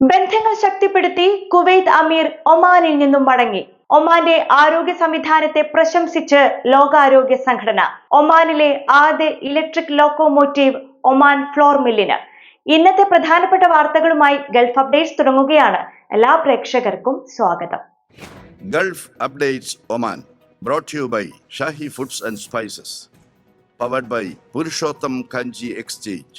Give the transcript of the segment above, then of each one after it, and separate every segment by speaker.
Speaker 1: ബന്ധങ്ങൾ ശക്തിപ്പെടുത്തി കുവൈത്ത് അമീർ ഒമാനിൽ നിന്നും മടങ്ങി. ഒമാന്റെ ആരോഗ്യ സംവിധാനത്തെ പ്രശംസിച്ച് ലോകാരോഗ്യ സംഘടന. ഒമാനിലെ ആദ്യ ഇലക്ട്രിക് ലോക്കോമോട്ടീവ് ഒമാൻ ഫ്ലോർ മില്ലിന്. ഇന്നത്തെ പ്രധാനപ്പെട്ട വാർത്തകളുമായി ഗൾഫ് അപ്ഡേറ്റ്സ് തുടങ്ങുകയാണ്. എല്ലാ പ്രേക്ഷകർക്കും സ്വാഗതം.
Speaker 2: Gulf updates Oman brought you by Shahi Foods and Spices. Powered by Purushottam Kanji Exchange.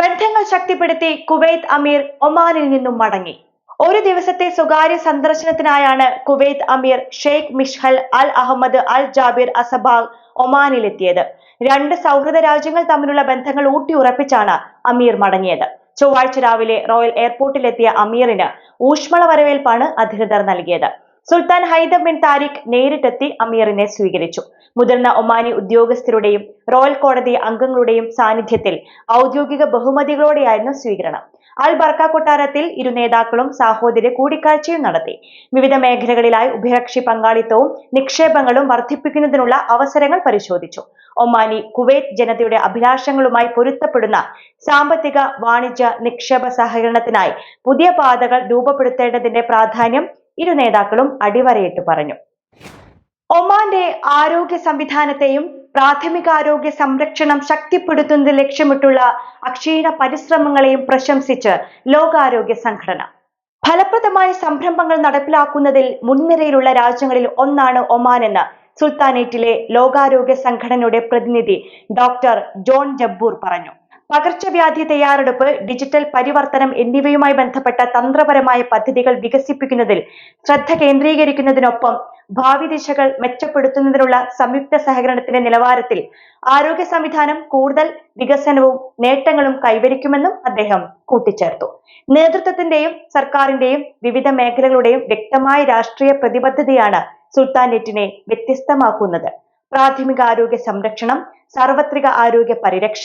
Speaker 1: ബന്ധങ്ങൾ ശക്തിപ്പെടുത്തി കുവൈത്ത് അമീർ ഒമാനിൽ നിന്നും മടങ്ങി. ഒരു ദിവസത്തെ സ്വകാര്യ സന്ദർശനത്തിനായാണ് കുവൈത്ത് അമീർ Sheikh Mishal Al Ahmad Al Jaber അസബാഗ് ഒമാനിലെത്തിയത്. രണ്ട് സൗഹൃദ രാജ്യങ്ങൾ തമ്മിലുള്ള ബന്ധങ്ങൾ ഊട്ടിയുറപ്പിച്ചാണ് അമീർ മടങ്ങിയത്. ചൊവ്വാഴ്ച രാവിലെ റോയൽ എയർപോർട്ടിലെത്തിയ അമീറിന് ഊഷ്മള വരവേൽപ്പാണ് അധികൃതർ നൽകിയത്. സുൽത്താൻ ഹൈദർ ബിൻ താരിഖ് നേരിട്ടെത്തി അമീറിനെ സ്വീകരിച്ചു. മുതിർന്ന ഒമാനി ഉദ്യോഗസ്ഥരുടെയും റോയൽ കോടതി അംഗങ്ങളുടെയും സാന്നിധ്യത്തിൽ ഔദ്യോഗിക ബഹുമതികളോടെയായിരുന്നു സ്വീകരണം. അൽ ബർക്ക കൊട്ടാരത്തിൽ ഇരു നേതാക്കളും സാഹോദര്യ കൂടിക്കാഴ്ചയും നടത്തി. വിവിധ മേഖലകളിലായി ഉഭയകക്ഷി പങ്കാളിത്തവും നിക്ഷേപങ്ങളും വർദ്ധിപ്പിക്കുന്നതിനുള്ള അവസരങ്ങൾ പരിശോധിച്ചു. ഒമാനി കുവൈത്ത് ജനതയുടെ അഭിലാഷങ്ങളുമായി പൊരുത്തപ്പെടുന്ന സാമ്പത്തിക വാണിജ്യ നിക്ഷേപ സഹകരണത്തിനായി പുതിയ പാതകൾ രൂപപ്പെടുത്തേണ്ടതിന്റെ പ്രാധാന്യം ഇരു നേതാക്കളും അടിവരയിട്ട് പറഞ്ഞു. ഒമാന്റെ ആരോഗ്യ സംവിധാനത്തെയും പ്രാഥമികാരോഗ്യ സംരക്ഷണം ശക്തിപ്പെടുത്തുന്നത് ലക്ഷ്യമിട്ടുള്ള അക്ഷീണ പരിശ്രമങ്ങളെയും പ്രശംസിച്ച് ലോകാരോഗ്യ സംഘടന. ഫലപ്രദമായ സംരംഭങ്ങൾ നടപ്പിലാക്കുന്നതിൽ മുൻനിരയിലുള്ള രാജ്യങ്ങളിൽ ഒന്നാണ് ഒമാൻ എന്ന് സുൽത്താനേറ്റിലെ ലോകാരോഗ്യ സംഘടനയുടെ പ്രതിനിധി ഡോക്ടർ ജോൺ ജബ്ബൂർ പറഞ്ഞു. പകർച്ചവ്യാധി തയ്യാറെടുപ്പ് ഡിജിറ്റൽ പരിവർത്തനം എന്നിവയുമായി ബന്ധപ്പെട്ട തന്ത്രപരമായ പദ്ധതികൾ വികസിപ്പിക്കുന്നതിൽ ശ്രദ്ധ കേന്ദ്രീകരിക്കുന്നതിനൊപ്പം ഭാവി ദിശകൾ മെച്ചപ്പെടുത്തുന്നതിനുള്ള സംയുക്ത സഹകരണത്തിന്റെ നിലവാരത്തിൽ ആരോഗ്യ സംവിധാനം കൂടുതൽ വികസനവും നേട്ടങ്ങളും കൈവരിക്കുമെന്നും അദ്ദേഹം കൂട്ടിച്ചേർത്തു. നേതൃത്വത്തിന്റെയും സർക്കാരിന്റെയും വിവിധ മേഖലകളുടെയും വ്യക്തമായ രാഷ്ട്രീയ പ്രതിബദ്ധതയാണ് സുൽത്താൻ നെറ്റിനെ വ്യത്യസ്തമാക്കുന്നത്. പ്രാഥമിക ആരോഗ്യ സംരക്ഷണം സാർവത്രിക ആരോഗ്യ പരിരക്ഷ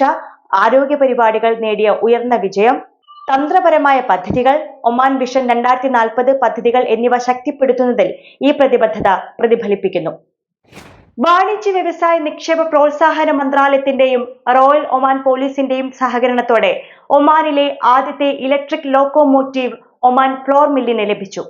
Speaker 1: ആരോഗ്യ പരിപാടികൾ നേടിയ ഉയർന്ന വിജയം തന്ത്രപരമായ പദ്ധതികൾ ഒമാൻ വിഷൻ രണ്ടായിരത്തി നാൽപ്പത് പദ്ധതികൾ എന്നിവ ശക്തിപ്പെടുത്തുന്നതിൽ ഈ പ്രതിബദ്ധത പ്രതിഫലിപ്പിക്കുന്നു. വാണിജ്യ വ്യവസായ നിക്ഷേപ പ്രോത്സാഹന മന്ത്രാലയത്തിന്റെയും റോയൽ ഒമാൻ പോലീസിന്റെയും സഹകരണത്തോടെ ഒമാനിലെ ആദ്യത്തെ ഇലക്ട്രിക് ലോക്കോമോട്ടീവ് ഒമാൻ ഫ്ലോർ മില്ലിന് ലഭിച്ചു.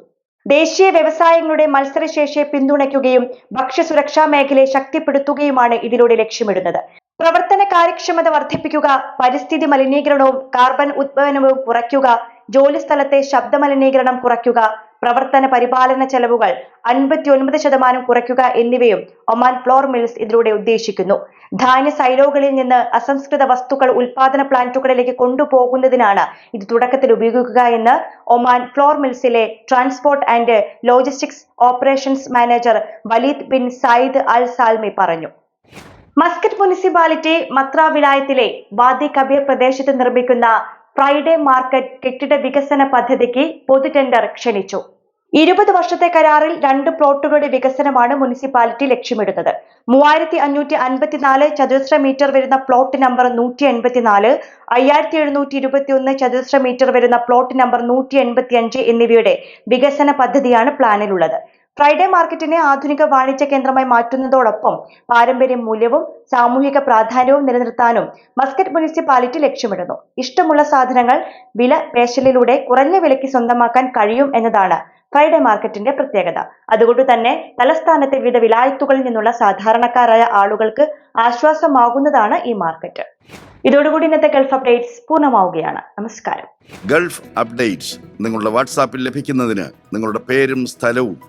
Speaker 1: ദേശീയ വ്യവസായങ്ങളുടെ മത്സരശേഷിയെ പിന്തുണയ്ക്കുകയും ഭക്ഷ്യസുരക്ഷാ മേഖലയെ ശക്തിപ്പെടുത്തുകയുമാണ് ഇതിലൂടെ ലക്ഷ്യമിടുന്നത്. പ്രവർത്തന കാര്യക്ഷമത വർദ്ധിപ്പിക്കുക പരിസ്ഥിതി മലിനീകരണവും കാർബൺ ഉത്പാദനവും കുറയ്ക്കുക ജോലിസ്ഥലത്തെ ശബ്ദ മലിനീകരണം കുറയ്ക്കുക പ്രവർത്തന പരിപാലന ചെലവുകൾ അൻപത്തി ഒൻപത് ശതമാനം കുറയ്ക്കുക എന്നിവയും ഒമാൻ ഫ്ലോർ മിൽസ് ഇതിലൂടെ ഉദ്ദേശിക്കുന്നു. ധാന്യ സൈലോകളിൽ നിന്ന് അസംസ്കൃത വസ്തുക്കൾ ഉൽപാദന പ്ലാന്റുകളിലേക്ക് കൊണ്ടുപോകുന്നതിനാണ് ഇത് തുടക്കത്തിൽ ഉപയോഗിക്കുക എന്ന് Oman flour മിൽസിലെ transport and logistics operations manager Waleed bin Zayed Al Salmi പറഞ്ഞു. മസ്കറ്റ് മുനിസിപ്പാലിറ്റി മത്ര വിലായത്തിലെ വാദി കബീർ പ്രദേശത്ത് നിർമ്മിക്കുന്ന ഫ്രൈഡേ മാർക്കറ്റ് കെട്ടിട വികസന പദ്ധതിക്ക് പൊതു ടെൻഡർ ക്ഷണിച്ചു. ഇരുപത് വർഷത്തെ കരാറിൽ രണ്ട് പ്ലോട്ടുകളുടെ വികസനമാണ് മുനിസിപ്പാലിറ്റി ലക്ഷ്യമിടുന്നത്. മൂവായിരത്തി അഞ്ഞൂറ്റി അൻപത്തിനാല് ചതുരശ്ര മീറ്റർ വരുന്ന പ്ലോട്ട് നമ്പർ നൂറ്റി എൺപത്തിനാല് അയ്യായിരത്തി എഴുന്നൂറ്റി ഇരുപത്തി ഒന്ന് ചതുരശ്ര മീറ്റർ വരുന്ന പ്ലോട്ട് നമ്പർ നൂറ്റി എൺപത്തി അഞ്ച് എന്നിവയുടെ വികസന പദ്ധതിയാണ് പ്ലാനിലുള്ളത്. ഫ്രൈഡേ മാർക്കറ്റിനെ ആധുനിക വാണിജ്യ കേന്ദ്രമായി മാറ്റുന്നതോടൊപ്പം പാരമ്പര്യ മൂല്യവും സാമൂഹിക പ്രാധാന്യവും നിലനിർത്താനും മസ്കറ്റ് മുനിസിപ്പാലിറ്റി ലക്ഷ്യമിടുന്നു. ഇഷ്ടമുള്ള സാധനങ്ങൾ വില പേശലിലൂടെ കുറഞ്ഞ വിലയ്ക്ക് സ്വന്തമാക്കാൻ കഴിയും എന്നതാണ് ഫ്രൈഡേ മാർക്കറ്റിന്റെ പ്രത്യേകത. അതുകൊണ്ട് തന്നെ തലസ്ഥാനത്തെ വിവിധ വിലായത്തുകളിൽ നിന്നുള്ള സാധാരണക്കാരായ ആളുകൾക്ക് ആശ്വാസമാകുന്നതാണ് ഈ മാർക്കറ്റ്. ഇതോടുകൂടി ഇന്നത്തെ ഗൾഫ് അപ്ഡേറ്റ്സ് പൂർണമാവുകയാണ്. നമസ്കാരം.
Speaker 2: ഗൾഫ് അപ്ഡേറ്റ്സ് നിങ്ങളുടെ വാട്സാപ്പിൽ ലഭിക്കുന്നതിന് നിങ്ങളുടെ പേരും സ്ഥലവും